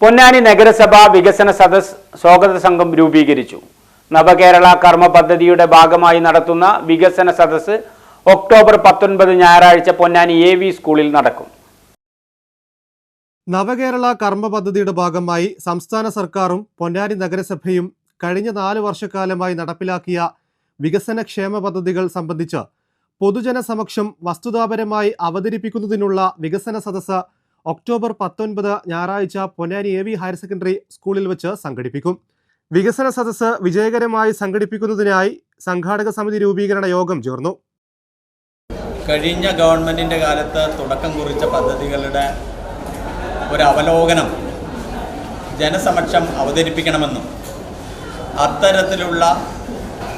പൊന്നാനി നഗരസഭ വികസന സദസ് സ്വാഗത സംഘം രൂപീകരിച്ചു. നവകേരള കർമ്മ പദ്ധതിയുടെ ഭാഗമായി നടത്തുന്ന വികസന സദസ് ഒക്ടോബർ പത്തൊൻപത് ഞായറാഴ്ച പൊന്നാനി എ വി സ്കൂളിൽ നടക്കും. നവകേരള കർമ്മ പദ്ധതിയുടെ ഭാഗമായി സംസ്ഥാന സർക്കാരും പൊന്നാനി നഗരസഭയും കഴിഞ്ഞ നാല് വർഷക്കാലമായി നടപ്പിലാക്കിയ വികസന ക്ഷേമ പദ്ധതികൾ സംബന്ധിച്ച് പൊതുജന സമക്ഷം വസ്തുതാപരമായി അവതരിപ്പിക്കുന്നതിനുള്ള വികസന സദസ്സ് ഒക്ടോബർ പത്തൊൻപത് ഞായറാഴ്ച Ponnani A V higher secondary സ്കൂളിൽ വെച്ച് സംഘടിപ്പിക്കും. വികസന സദസ്സ് വിജയകരമായി സംഘടിപ്പിക്കുന്നതിനായി സംഘാടക സമിതി രൂപീകരണ യോഗം ചേർന്നു. കഴിഞ്ഞ ഗവൺമെന്റിന്റെ കാലത്ത് തുടക്കം കുറിച്ച പദ്ധതികളുടെ ഒരു അവലോകനം ജനസമക്ഷം അവതരിപ്പിക്കണമെന്നും അത്തരത്തിലുള്ള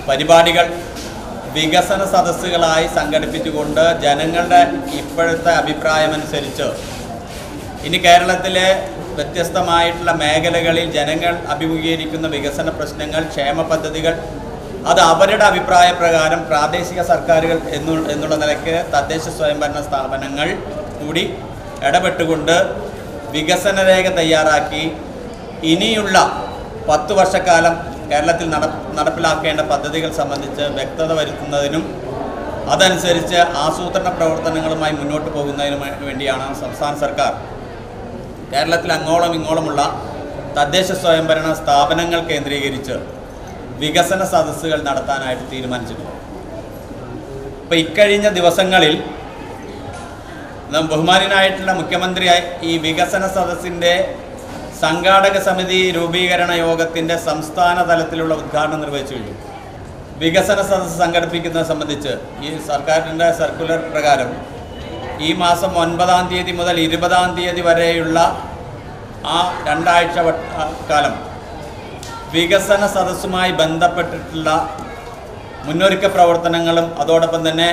പരിപാടികൾ വികസന സദസ്സുകളായി സംഘടിപ്പിച്ചുകൊണ്ട് ജനങ്ങളുടെ ഇപ്പോഴത്തെ അഭിപ്രായമനുസരിച്ച് ഇനി കേരളത്തിലെ വ്യത്യസ്തമായിട്ടുള്ള മേഖലകളിൽ ജനങ്ങൾ അഭിമുഖീകരിക്കുന്ന വികസന പ്രശ്നങ്ങൾ ക്ഷേമ പദ്ധതികൾ അത് അവരുടെ അഭിപ്രായ പ്രകാരം പ്രാദേശിക സർക്കാരുകൾ എന്നു എന്നുള്ള നിലയ്ക്ക് തദ്ദേശ സ്വയംഭരണ സ്ഥാപനങ്ങൾ കൂടി ഇടപെട്ടുകൊണ്ട് വികസന രേഖ തയ്യാറാക്കി ഇനിയുള്ള പത്ത് വർഷക്കാലം കേരളത്തിൽ നട നടപ്പിലാക്കേണ്ട പദ്ധതികൾ സംബന്ധിച്ച് വ്യക്തത വരുത്തുന്നതിനും അതനുസരിച്ച് ആസൂത്രണ പ്രവർത്തനങ്ങളുമായി മുന്നോട്ട് പോകുന്നതിനു വേണ്ടിയാണ് സംസ്ഥാന സർക്കാർ കേരളത്തിൽ അങ്ങോളം ഇങ്ങോളമുള്ള തദ്ദേശ സ്വയംഭരണ സ്ഥാപനങ്ങൾ കേന്ദ്രീകരിച്ച് വികസന സദസ്സുകൾ നടത്താനായിട്ട് തീരുമാനിച്ചിട്ടുണ്ട്. അപ്പോൾ ഇക്കഴിഞ്ഞ ദിവസങ്ങളിൽ ബഹുമാനായിട്ടുള്ള മുഖ്യമന്ത്രിയായി ഈ വികസന സദസ്സിന്റെ സംഘാടക സമിതി രൂപീകരണ യോഗത്തിന്റെ സംസ്ഥാന തലത്തിലുള്ള ഉദ്ഘാടനം നിർവഹിച്ചു കഴിഞ്ഞു. വികസന സദസ്സ് സംഘടിപ്പിക്കുന്നത് സംബന്ധിച്ച് ഈ സർക്കാരിന്റെ സർക്കുലർ പ്രകാരം ഈ മാസം ഒൻപതാം തീയതി മുതൽ ഇരുപതാം തീയതി വരെയുള്ള ആ രണ്ടാഴ്ച കാലം വികസന സദസ്സുമായി ബന്ധപ്പെട്ടിട്ടുള്ള മുന്നൊരുക്ക പ്രവർത്തനങ്ങളും അതോടൊപ്പം തന്നെ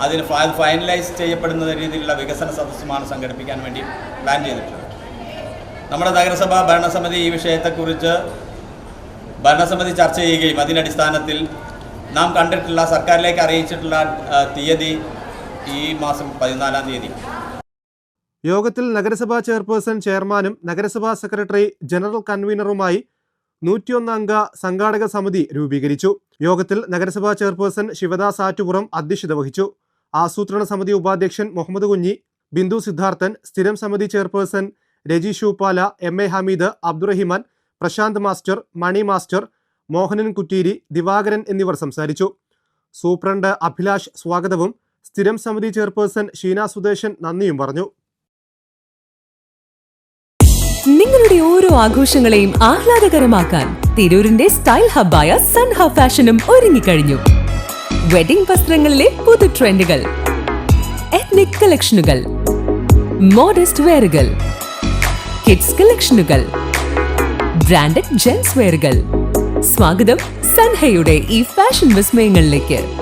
അതിന് ഫൈനലൈസ് ചെയ്യപ്പെടുന്ന രീതിയിലുള്ള വികസന സദസ്സുമാണ് സംഘടിപ്പിക്കാൻ വേണ്ടി പ്ലാൻ ചെയ്തിട്ടുള്ളത്. നമ്മുടെ നഗരസഭാ ഭരണസമിതി ഈ വിഷയത്തെക്കുറിച്ച് ഭരണസമിതി ചർച്ച ചെയ്യുകയും അതിന്റെ അടിസ്ഥാനത്തിൽ നാം കണ്ടിട്ടുള്ള സർക്കാരിലേക്ക് അറിയിച്ചിട്ടുള്ള തീയതി ഈ മാസം പതിനാലാം തീയതി. യോഗത്തിൽ നഗരസഭാ ചെയർപേഴ്സൺ ചെയർമാനും നഗരസഭാ സെക്രട്ടറി ജനറൽ കൺവീനറുമായി നൂറ്റിയൊന്നംഗ സംഘാടക സമിതി രൂപീകരിച്ചു. യോഗത്തിൽ നഗരസഭാ ചെയർപേഴ്സൺ ശിവദാസ് ആറ്റുപുറം അധ്യക്ഷത വഹിച്ചു. ആസൂത്രണ സമിതി ഉപാധ്യക്ഷൻ മുഹമ്മദ് കുഞ്ഞി ബിന്ദു സിദ്ധാർത്ഥൻ സ്ഥിരം സമിതി chairperson Reji ഷൂപ്പാല M A Hameed Abdurahiman Prashanth master Mani master Mohanan Kutteeri Divakaran എന്നിവർ സംസാരിച്ചു. സൂപ്രണ്ട് അഭിലാഷ് സ്വാഗതവും സ്ഥിരം സമിതി ചെയർപേഴ്സൺ ഷീന സുദേശൻ നന്ദിയും പറഞ്ഞു. നിങ്ങളുടെ ഓരോ ആഘോഷങ്ങളെയും ആഹ്ലാദകരമാക്കാൻ തിരൂരിന്റെ സ്റ്റൈൽ ഹബ്ബായ സൺ ഹബ് ഫാഷനും ഒരുങ്ങിക്കഴിഞ്ഞു. വെഡിംഗ് വസ്ത്രങ്ങളിലെ പുതു ട്രെൻഡുകൾ എത്നിക് കളക്ഷനുകൾ മോഡസ്റ്റ് വെയറുകൾ കിഡ്സ് കളക്ഷനുകൾ ബ്രാൻഡഡ് ജെൻസ് വെയറുകൾ സ്വാഗതം സൻഹയുടെ ഈ ഫാഷൻ വിസ്മയങ്ങളിലേക്ക്.